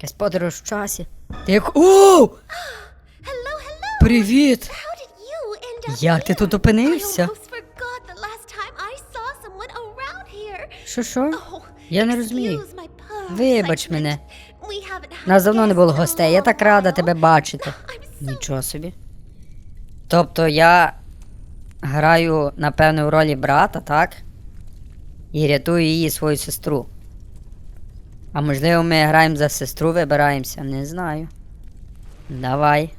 Якась подорож в часі. Ти як. Hello. Привіт! Як ти тут опинився? Що що? Oh, Я не розумію. Вибач мене. Нас давно не було гостей. Я так рада тебе бачити. Нічого собі. Тобто я граю, напевно, у ролі брата, так? І рятую її свою сестру. А можливо, ми граємо за сестру, вибираємося, не знаю. Давай.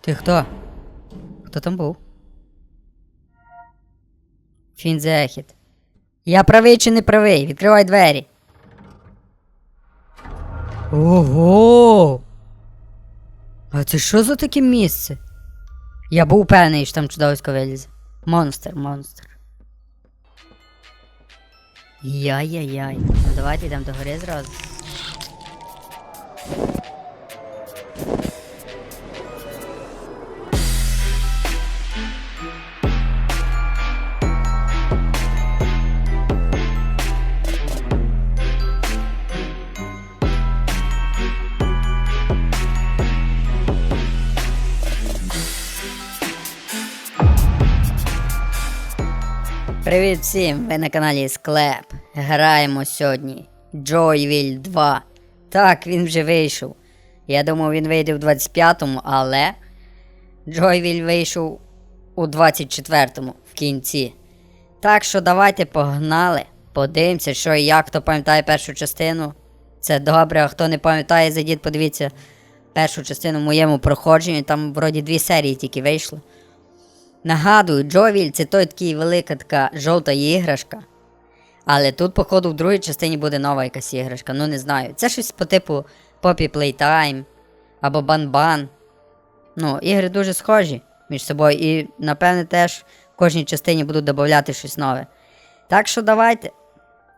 Ти хто? Хто там був? Фінзехіт. Я правий чи не правий? Відкривай двері. Ого! А це що за таке місце? Я був певний, що там чудовисько вилізе. Монстр, монстр. Яй-яй-яй. Ну давайте йдемо до гори зразу. Привіт всім! Ви на каналі Склеп. Граємо сьогодні Joyville 2. Так, він вже вийшов. Я думав, він вийде в 25-му, але Joyville вийшов у 24-му в кінці. Так що давайте погнали. Подивимося, що і як хто пам'ятає першу частину. Це добре, а хто не пам'ятає, зайдіть, подивіться першу частину в моєму проходженні. Там вроді дві серії тільки вийшло. Нагадую, Джовіль це той такий велика така жовта іграшка. Але тут, походу, в другій частині буде нова якась іграшка. Ну не знаю. Це щось по типу Poppy Playtime або Бан-Бан. Ну, ігри дуже схожі між собою. І, напевне, теж в кожній частині будуть додати щось нове. Так що давайте.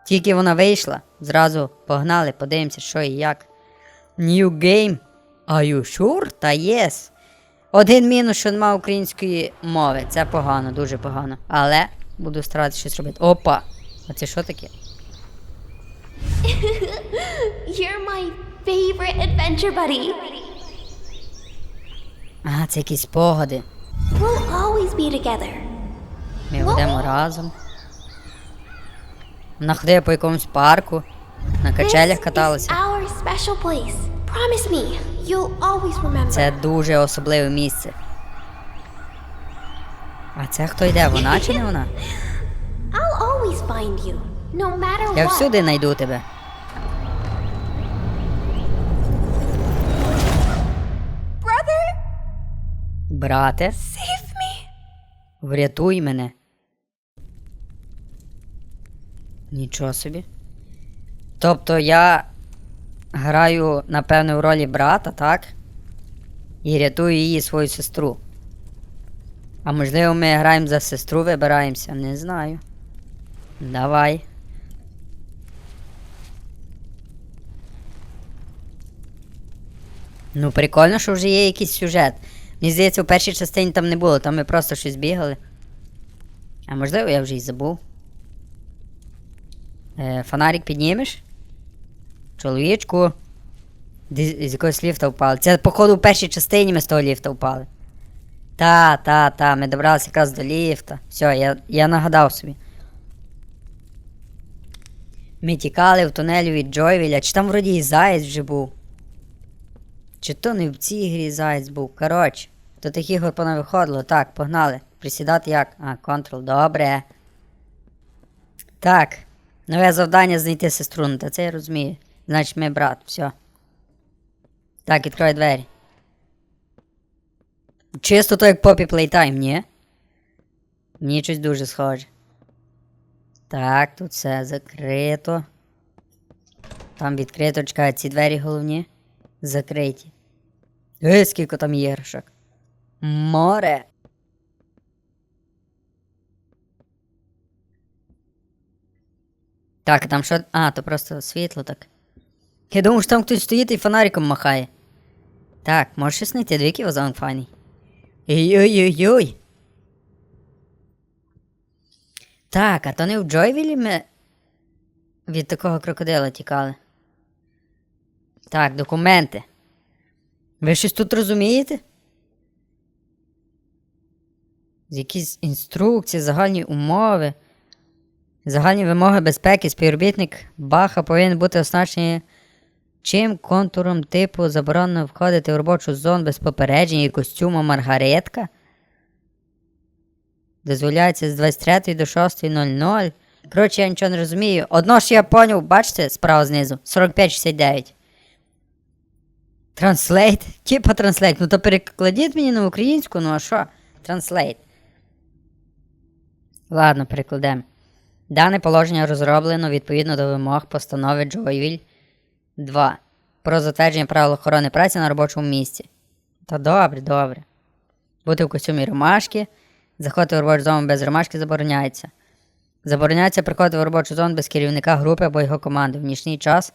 Тільки вона вийшла, зразу погнали, подивимося, що і як. New game. Are you sure? Та yes. Один мінус, що немає української мови. Це погано, дуже погано. Але буду старатися щось робити. Опа! А це що таке? You're my favorite adventure buddy. А, це якісь спогади. We'll always be together. Ми будемо разом. Вона ходила по якомусь парку, на качелях This is our special place. Promise me, you'll always remember. Це дуже особливе місце. А це хто йде? Вона чи не вона? I'll always find you, no matter Я всюди знайду тебе. Brother, Брате, save me. врятуй мене. Нічого собі. Тобто я граю, напевно, в ролі брата, так? І рятую її свою сестру. А можливо, ми граємо за сестру, вибираємося, не знаю. Давай. Ну, прикольно, що вже є якийсь сюжет. Мені здається, у першій частині там не було, там ми просто щось бігали. А можливо, я вже й забув. Е, фонарик піднімеш? Чоловічку. З якогось ліфта впали. Це, походу, у першій частині ми з того ліфта впали. Та, та, та, ми добралися якраз до ліфта. Все, я, я нагадав собі. Ми тікали в тунелі від Джойвіля, чи там вроді і заєць вже був. Чи то не в цій грі заєць був. Коротше, то таких ігор понавиходило. Так, погнали. Присідати як? А, контрол, добре. Так. Нове завдання знайти сестру. Ну, та це я розумію. Значить, ми брат, все. Так, відкривай двері. Чисто то як Poppy Playtime, ні? Мені щось дуже схоже. Так, тут все закрито. Там відкрито, чекай, ці двері головні. Закриті. Е, скільки там іграшок. Море. Так, там що. А, то просто світло так. Я думав, що там хтось стоїть і фонариком махає. Так, можеш щось знайти, дві ківозон фані. Ой-ой-ой-ой. Так, а то не в Джойвілі ми від такого крокодила тікали. Так, документи. Ви щось тут розумієте? Якісь інструкції, загальні умови, загальні вимоги безпеки, співробітник Баха повинен бути оснащений чим контуром типу заборонено входити в робочу зону без попередження і костюму Маргаретка. Дозволяється з 23 до 6.00. Коротше, я нічого не розумію. Одно ж я поняв, бачите, справа знизу. 4569. Транслейт? Типа транслейт. Ну то перекладіть мені на українську, ну а що? Транслейт. Ладно, перекладемо. Дане положення розроблено відповідно до вимог постанови Джойвіль 2. Про затвердження правил охорони праці на робочому місці. Та добре, добре. Бути в костюмі ромашки. Заходити в робочу зону без ромашки забороняється. Забороняється приходити в робочу зону без керівника групи або його команди. В нічний час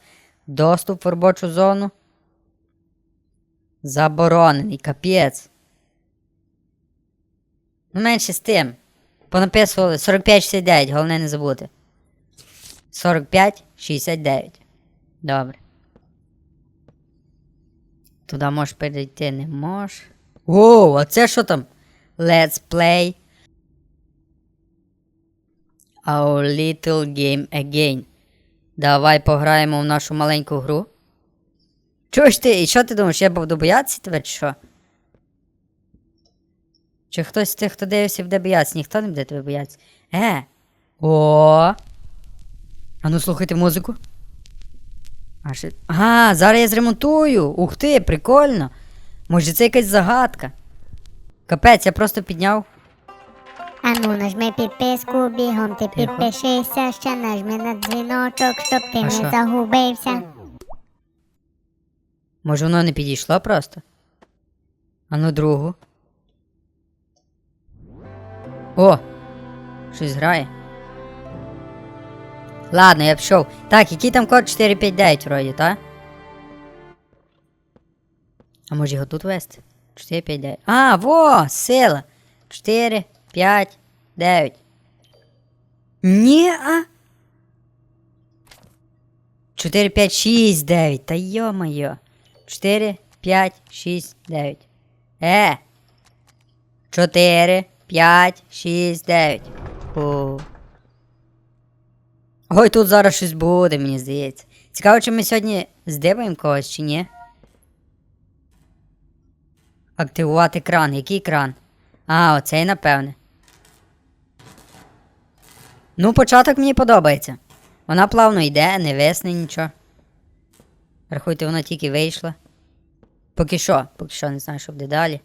доступ в робочу зону. Заборонений, капець. Ну, менше з тим. Понаписували 45-69, головне не забути. 45-69. Добре. Туди можеш перейти не можеш. Оу, а це що там? Let's play our little game again. Давай пограємо в нашу маленьку гру. Чуєш ти, і що ти думаєш, я буду боятися тебе, чи що? Чи хтось з тих, хто дивився, буде боятися? Ніхто не буде тебе боятися. Е. О. А ну слухайте музику. А ще... Ага, зараз я зремонтую. Ух ти, прикольно. Може це якась загадка. Капець, я просто підняв. Ану, нажми підписку, бігом ти підпишися, ще нажми на дзвіночок, щоб ти А не що? загубився. Може воно не підійшло просто? А ну другу. О! Щось грає. Ладно, я пішов. Так, який там код 459 вроді, та? А може його тут вести? 459. А, во! Сила! 4, 5, 9. Ні, а? 4, 5, 6, 9. Та йо-моє. 4, 5, 6, 9. Е. 4, 5, 6, 9. Фу. Ой, тут зараз щось буде, мені здається. Цікаво, чи ми сьогодні здибаємо когось чи ні? Активувати кран. Який кран? А, оцей, напевне. Ну, початок мені подобається. Вона плавно йде, не висне нічого. Рахуйте, вона тільки вийшла. Поки що, поки що не знаю, що буде далі.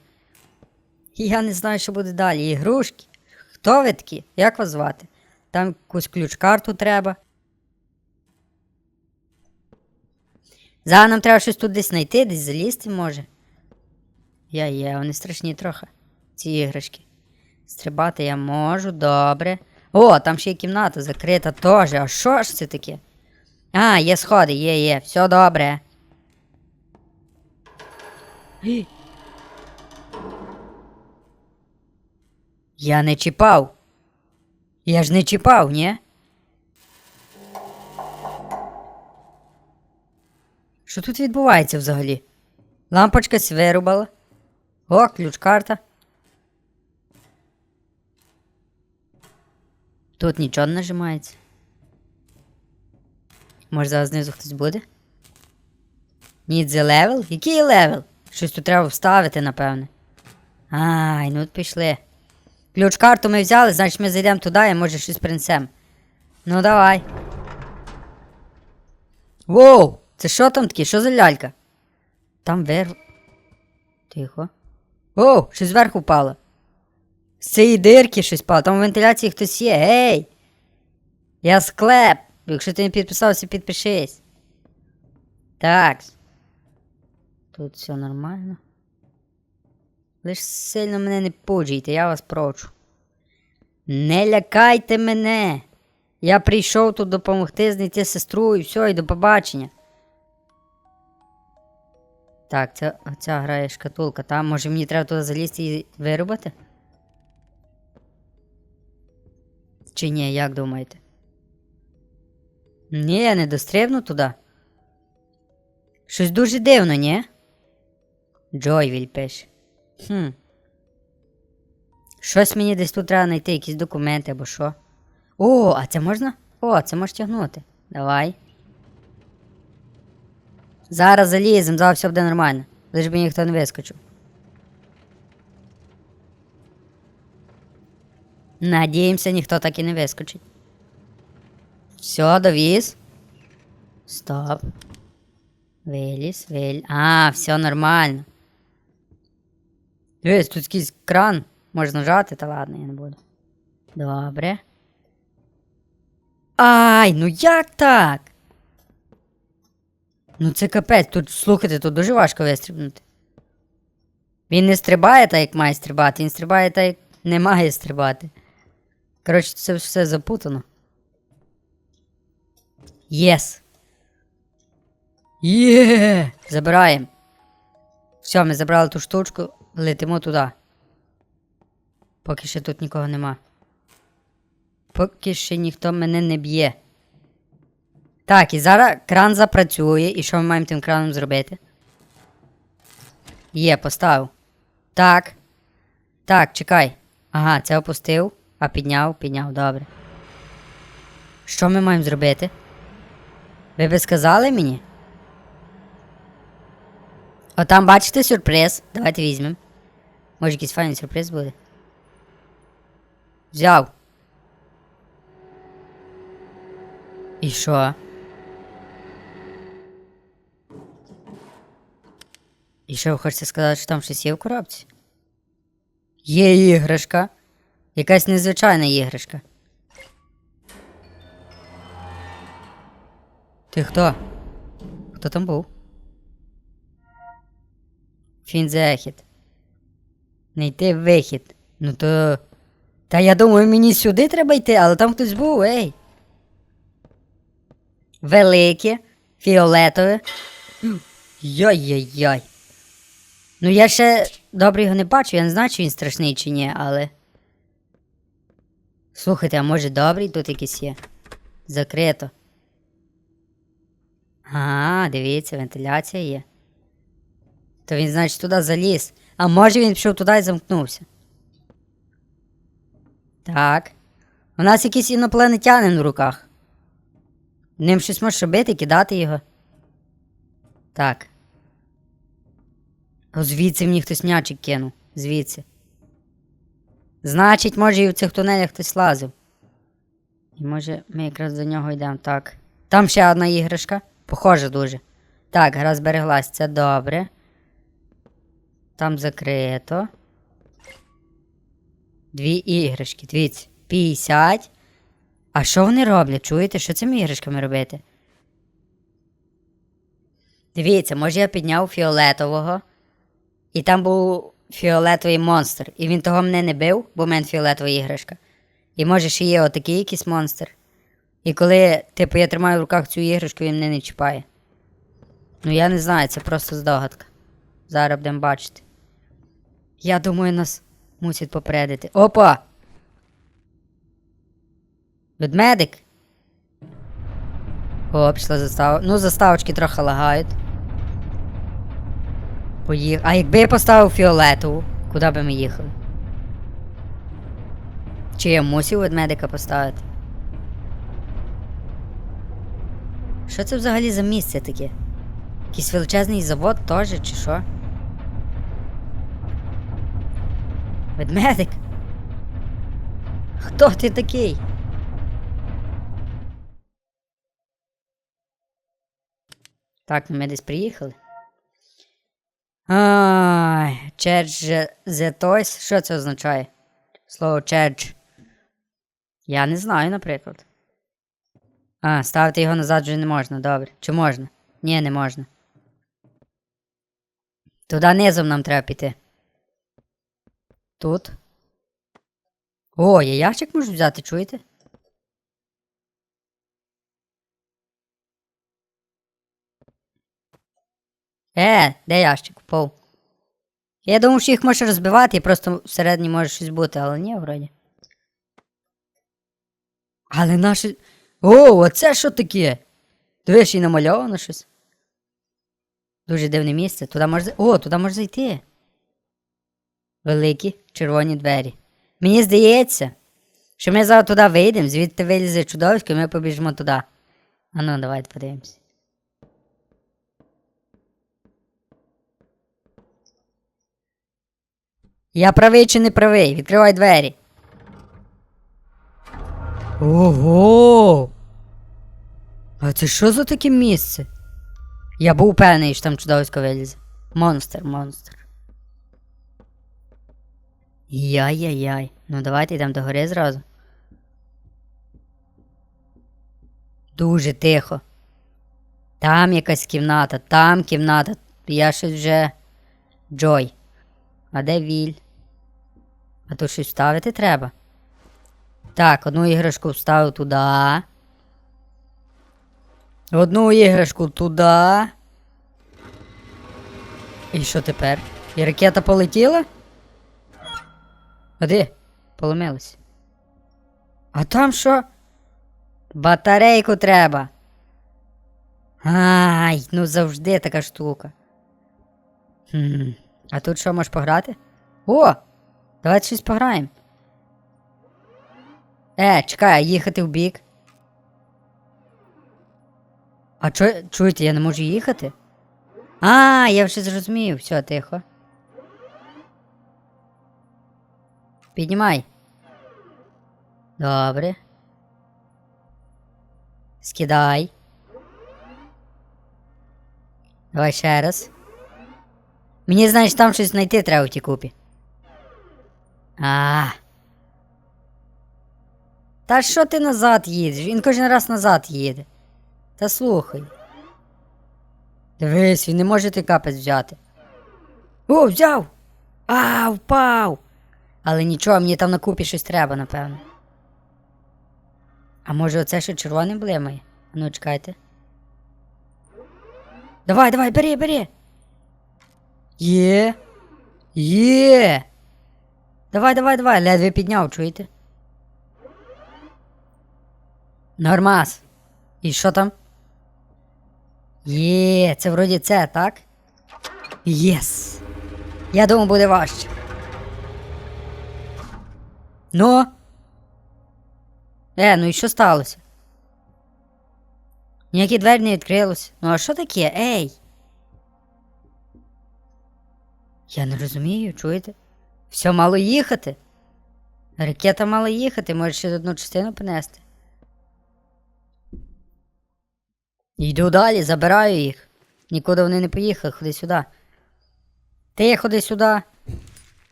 Я не знаю, що буде далі. Ігрушки. Хто ви такі? Як вас звати? Там якусь ключ-карту треба. Зараз нам треба щось тут десь знайти, десь залізти може. Я є, вони страшні трохи. Ці іграшки. Стрибати я можу, добре. О, там ще є кімната закрита теж. А що ж це таке? А, є сходи, є, є, все добре. Я не чіпав. Я ж не чіпав, ні? Що тут відбувається взагалі? Лампочка вирубала. О, ключ-карта. Тут нічого не нажимається. Може зараз знизу хтось буде? Need the level? Який левел? Щось тут треба вставити, напевне. Ай, ну от пішли. Ключ-карту ми взяли, значить ми зайдемо туди і може щось принесемо. Ну давай. Воу! Це що там таке? Що за лялька? Там вир. Тихо. Оу, щось зверху впало. З цієї дирки щось впало. Там у вентиляції хтось є. Ей! Я склеп. Якщо ти не підписався, підпишись. Так. Тут все нормально. Лиш сильно мене не пуджуйте, я вас прошу. Не лякайте мене. Я прийшов тут допомогти знайти сестру і все, і до побачення. Так, це, ця грає шкатулка. Там, може мені треба туди залізти і вирубати? Чи ні, як думаєте? Ні, я не дострибну туди. Щось дуже дивно, ні? Джойвіль пише. Хм. Щось мені десь тут треба знайти, якісь документи або що. О, а це можна? О, це можеш тягнути. Давай. Зараз залізем, зараз все буде нормально. Лиш би ніхто не вискочив. Надіємося, ніхто так і не вискочить. Все, довіз. Стоп. Виліз, виліз. А, все нормально. Дивись, тут якийсь кран. Можна нажати, та ладно, я не буду. Добре. Ай, ну як так? Ну це капець, тут слухайте, тут дуже важко вистрибнути. Він не стрибає так, як має стрибати, він стрибає так, як не має стрибати. Коротше, це все запутано. Єс. Є! Забираємо. Все, ми забрали ту штучку, летимо туди. Поки ще тут нікого нема. Поки ще ніхто мене не б'є. Так, і зараз кран запрацює. І що ми маємо тим краном зробити? Є, поставив. Так. Так, чекай. Ага, це опустив, а підняв, підняв, добре. Що ми маємо зробити? Ви би сказали мені? Отам бачите сюрприз. Давайте візьмемо. Може якийсь файний сюрприз буде. Взяв. І що? І що ви хочете сказати, що там щось є в коробці? Є іграшка. Якась незвичайна іграшка. Ти хто? Хто там був? Фінзехід. Найти вихід. Ну то. Та я думаю, мені сюди треба йти, але там хтось був, ей. Велике, фіолетове. Йой-йой-йой. Ну я ще добре його не бачу, я не знаю, чи він страшний чи ні, але. Слухайте, а може добрий тут якийсь є? Закрито. А, дивіться, вентиляція є. То він, значить, туди заліз. А може він пішов туди і замкнувся. Так. У нас якийсь інопланетянин в руках. Ним щось можеш робити, кидати його. Так. О, звідси мені хтось м'ячик кинув. Звідси. Значить, може, і в цих тунелях хтось лазив. І може ми якраз до нього йдемо. Так. Там ще одна іграшка. Похоже дуже. Так, гра збереглась, це добре. Там закрито. Дві іграшки. Дивіться. 50. А що вони роблять? Чуєте, що цими іграшками робити? Дивіться, може я підняв фіолетового. І там був фіолетовий монстр. І він того мене не бив, бо в мене фіолетова іграшка. І може ще є отакий якийсь монстр. І коли, типу, я тримаю в руках цю іграшку, він мене не чіпає. Ну я не знаю, це просто здогадка. Зараз будемо бачити. Я думаю, нас мусять попередити. Опа! Ведмедик. О, пішла застава. Ну, заставочки трохи лагають. Поїх... А якби я поставив фіолетову, куди би ми їхали? Чи я мусив ведмедика поставити? Що це взагалі за місце таке? Якийсь величезний завод теж, чи що? Ведмедик? Хто ти такий? Так, ми десь приїхали. Ай, Church the Toys. Що це означає? Слово Church. Я не знаю, наприклад. А, ставити його назад вже не можна, добре. Чи можна? Ні, не можна. Туди низом нам треба піти. Тут. О, я ящик можу взяти, чуєте? Е, де ящик впав? Я думав, що їх можеш розбивати і просто всередині може щось бути, але ні, вроді. Але наші. О, оце що таке? Дивиш, і намальовано щось. Дуже дивне місце. Туди можна. О, туди можна зайти. Великі червоні двері. Мені здається, що ми зараз туди вийдемо, звідти вилізе чудовисько, і ми побіжимо туди. А ну, давайте подивимось. Я правий чи не правий? Відкривай двері. Ого! А це що за таке місце? Я був певний, що там чудовисько вилізе. Монстр, монстр. Яй-яй-яй. Ну давайте йдемо до гори зразу. Дуже тихо. Там якась кімната, там кімната. Я щось вже. Джой. А де Віль? А тут щось вставити треба. Так, одну іграшку вставив туди. Одну іграшку туди. І що тепер? І ракета полетіла? А де? Поломилась. А там що? Батарейку треба. Ай, ну завжди така штука. Хм. А тут що можеш пограти? О! Давайте щось пограємо. Е, чекай, їхати в бік. А чо, чуєте, я не можу їхати? А, я вже зрозумів, все, тихо. Піднімай. Добре. Скидай. Давай ще раз. Мені, знаєш, там щось знайти треба в тій купі. А. Та що ти назад їдеш? Він кожен раз назад їде. Та слухай. Дивись, він не може ти капець взяти. О, взяв! А, впав! Але нічого, мені там на купі щось треба, напевно. А може оце що червоне блимає? Ну, чекайте. Давай, давай, бери, бери. Є. Є. Давай, давай, давай, ледве підняв, чуєте? Нормас. І що там? Є, це вроді це, так? Єс. Я думав, буде важче. Ну. Е, ну і що сталося? Ніякі двері не відкрилось. Ну а що таке? Ей? Я не розумію, чуєте? Все мало їхати. Ракета мала їхати, може ще одну частину принести. Йду далі, забираю їх. Нікуди вони не поїхали, ходи сюди. Ти ходи сюди.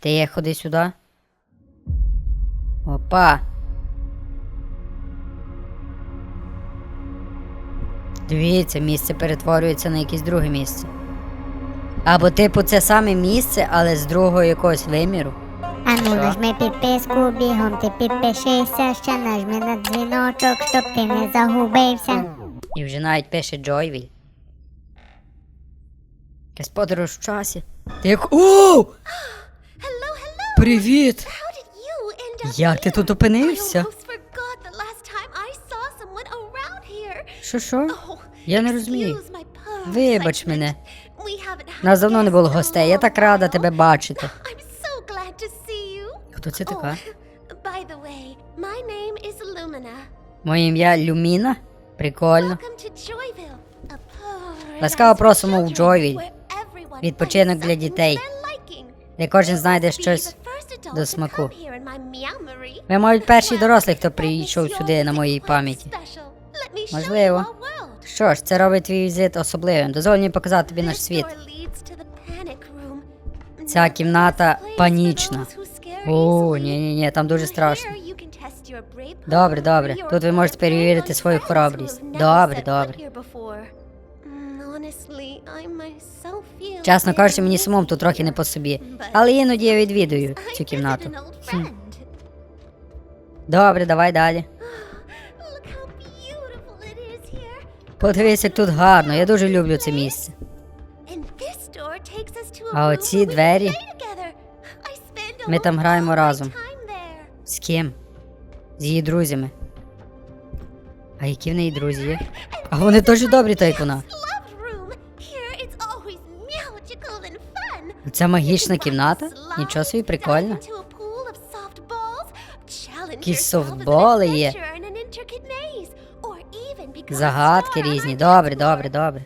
Ти ходи сюди. Опа. Дивіться, місце перетворюється на якесь друге місце. Або, типу, це саме місце, але з другого якогось виміру. А ну нажми підписку, бігом ти підпишися, ще нажми на дзвіночок, щоб ти не загубився. І вже навіть пише Джойвіль. Якась подорож в часі. Ти як. О! Привіт! Як ти тут опинився? Що що? Oh, Я не розумію. Вибач мене. Нас давно не було гостей. Я так рада тебе бачити. Хто це така? Oh. Моє ім'я Люміна. Прикольно. Ласкаво просимо в Джойвіль. Відпочинок для дітей, де кожен знайде щось до смаку. Ви, мабуть, перший дорослий, хто прийшов сюди на моїй пам'яті. Можливо. Що ж, це робить твій візит особливим. Дозволь мені показати тобі наш світ. Ця кімната панічна. О, ні, ні, ні, там дуже страшно. Добре, добре. Тут ви можете перевірити свою хоробрість. Добре, добре. Чесно кажучи, мені самому тут трохи не по собі. Але іноді я відвідую цю кімнату. Добре, давай далі. Подивись, як тут гарно. Я дуже люблю це місце. А оці двері- Ми там граємо разом. З ким? З її друзями. А які в неї друзі є? А вони теж добрі, так як вона. Це магічна кімната? Нічого собі прикольно. Якісь софтболи є. Загадки різні. Добре, добре, добре.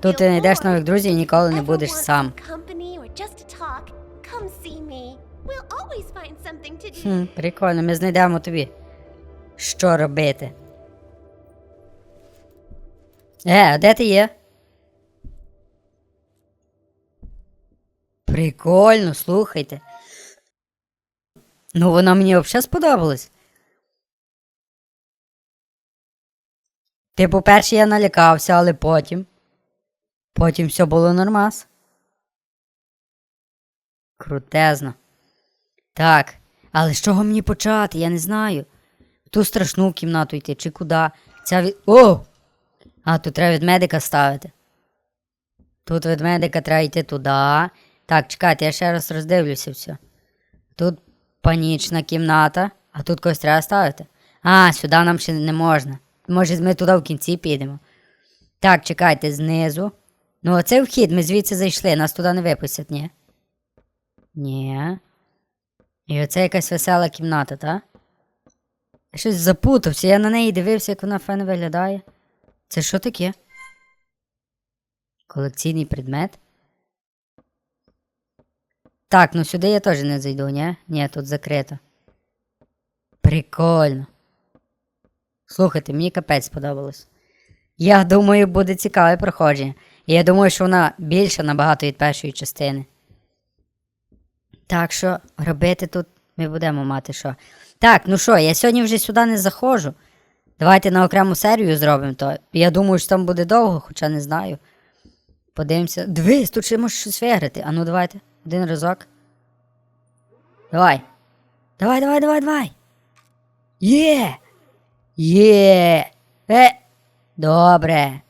Тут ти знайдеш нових друзів і ніколи не будеш сам. Хм, прикольно, ми знайдемо тобі. Що робити? Е, а де ти є? Прикольно, слухайте. Ну, вона мені взагалі сподобалась. Типу, перше я налякався, але потім. Потім все було нормас. Крутезно. Так, але з чого мені почати? Я не знаю. В ту страшну кімнату йти чи куди. Ця від. О! А, тут треба від медика ставити. Тут від медика треба йти туди. Так, чекайте, я ще раз роздивлюся все. Тут панічна кімната, а тут когось треба ставити. А, сюди нам ще не можна. Може, ми туди в кінці підемо. Так, чекайте, знизу. Ну, оце вхід, ми звідси зайшли, нас туди не випустять, ні? Ні. І оце якась весела кімната, та? Я щось запутався, я на неї дивився, як вона файно виглядає. Це що таке? Колекційний предмет? Так, ну сюди я теж не зайду, ні? Ні, тут закрито. Прикольно. Слухайте, мені капець сподобалось. Я думаю, буде цікаве проходження. І я думаю, що вона більша набагато від першої частини. Так що робити тут ми будемо мати що. Так, ну що, я сьогодні вже сюди не заходжу. Давайте на окрему серію зробимо то. Я думаю, що там буде довго, хоча не знаю. Подивимося. Дивись, тут ще можеш щось виграти. А ну давайте. Один разок. Давай. Давай, давай, давай, давай. Є! Є! Е! Добре.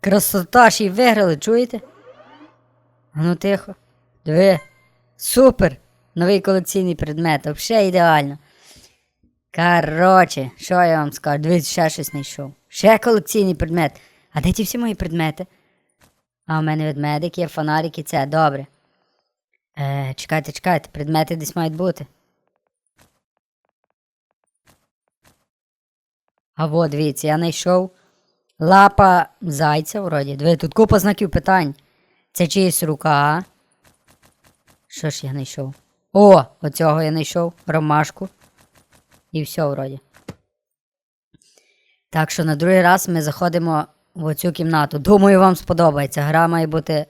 Красота ще виграли, чуєте? Ну тихо. Диви. Супер! Новий колекційний предмет, взагалі ідеально. Короче, що я вам скажу? Дивіться, ще щось знайшов. Ще колекційний предмет. А де ті всі мої предмети? А, у мене ведмедик є, фонарик і це, добре. Е, чекайте, чекайте, предмети десь мають бути. А вот, дивіться, я знайшов лапа зайця вроді. Диви, тут купа знаків питань. Це чиїсь рука. Що ж я знайшов? О, оцього я знайшов. Ромашку. І все вроді. Так що на другий раз ми заходимо в оцю кімнату. Думаю, вам сподобається. Гра має бути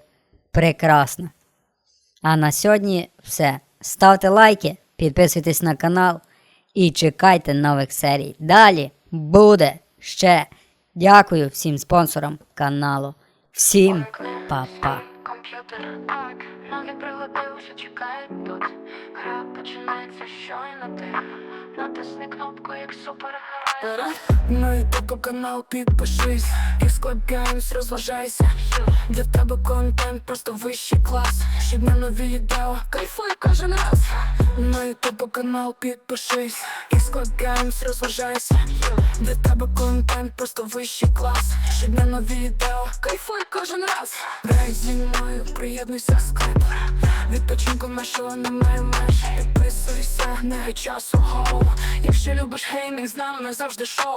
прекрасна. А на сьогодні все. Ставте лайки, підписуйтесь на канал і чекайте нових серій. Далі буде ще. Дякую всім спонсорам каналу. Всім па-па. Комп'ютер ак, ноги пригодив, що чекають тут. Гра починається щойно ти. Натисни кнопку, як супергерой. і ютуб канал підпишись. Xclub Games, розважайся. Для тебе контент просто вищий клас. Щоб на нові відео, кайфуй кожен раз. На ютубу канал підпишись. І Games, розважайся. Для тебе контент просто вищий клас. Щодня нові відео, кайфуй кожен раз. Грай зі мною, приєднуйся склеп. Відпочинку нашого немає меж. Підписуйся, не часу гоу. Якщо любиш геймінг, з нами завжди шоу.